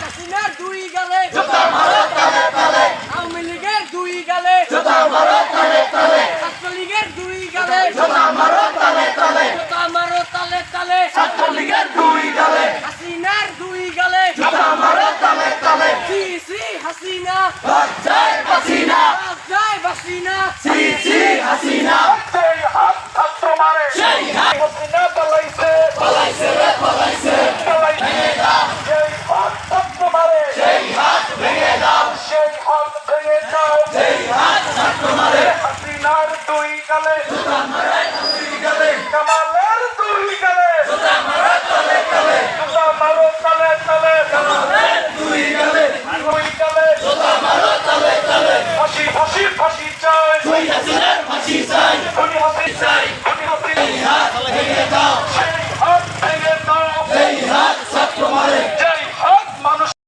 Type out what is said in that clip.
হাসিনার দুই গালে আওয়ামী লীগের দুই গালে। ছাত্রলীগের দুই গালে। জোতা মারো তালে তালে। হাসিনার দুই গালে। সি সি হাসিনা। যায় বাসিনা। সেই হাত ছাত্র মারে সেই গালে? কামালের দুই গালে? জুতা মারো তালে তালে। দুই গালে? দুই গালে ফাঁসি ফাঁসি ফাঁসি চায়।